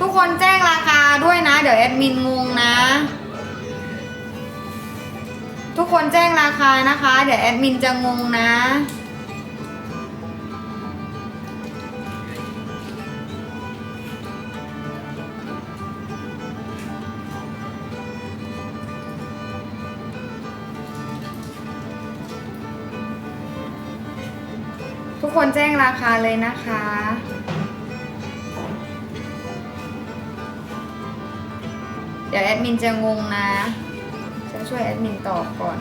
ทุกคนแจ้งราคาด้วยนะ เดี๋ยวแอดมินงงนะ ทุกคนแจ้งราคานะคะ เดี๋ยวแอดมินจะงงนะทุกคนแจ้งราคาเลยนะคะ ดี๋ยวแอดมินจะงงนะจะช่วยแอดมินตอบก่อน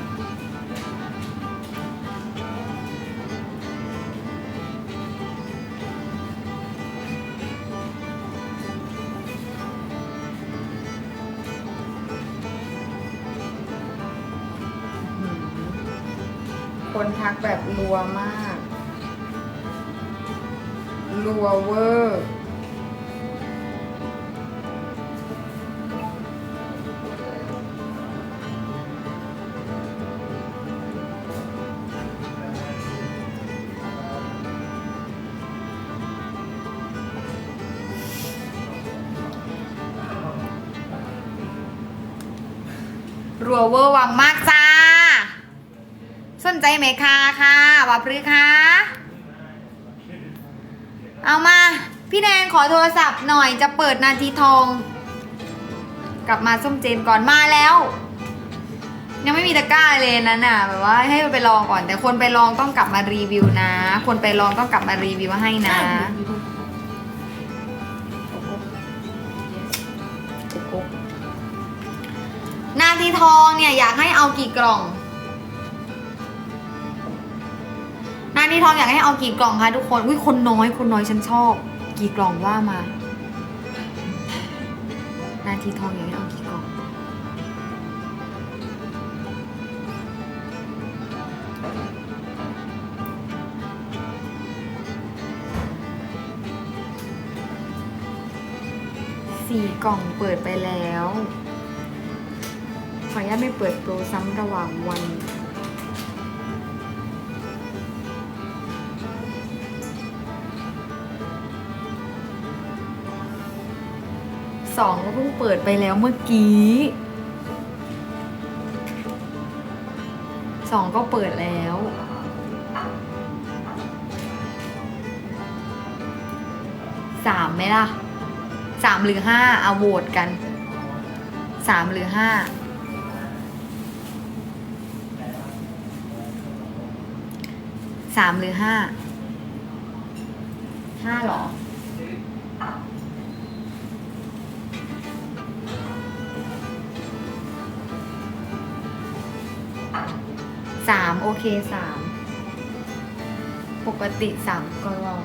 คนทักแบบรัวมาก รัวเวอร์ รัวเวอร์วังมากจ้า สนใจไหมคะค่ะว่าพฤคะเอามา พี่แนนขอโทรศัพท์หน่อยจะเปิดนาทีทอง กลับมาส้มเจนก่อนมาแล้ว ยังไม่มีตะกร้าเลยนั่นน่ะแบบว่าให้ไปลองก่อน แต่คนไปลองต้องกลับมารีวิวนะ คนไปลองต้องกลับมารีวิวให้นะ นาทีทองเนี่ยอยากให้เอากี่กล่อง นาทีทองอยากให้เอากี่กล่องคะทุกคน อุ้ยคนน้อยคนน้อยฉันชอบ กี่กล่องว่ามา นาทีทองอยากให้เอากี่กล่อง สี่กล่องเปิดไปแล้ว ออนุญาตไม่เปิดโปรซ้ำระหว่างวัน สองก็เพิ่งเปิดไปแล้วเมื่อกี้สองก็เปิดแล้วสามไหมล่ะสามหรือห้าเอาโหวตกันสามหรือห้า สามหรือห้าห้าเหรอ สามโอเคสาม ปกติสามก็รอ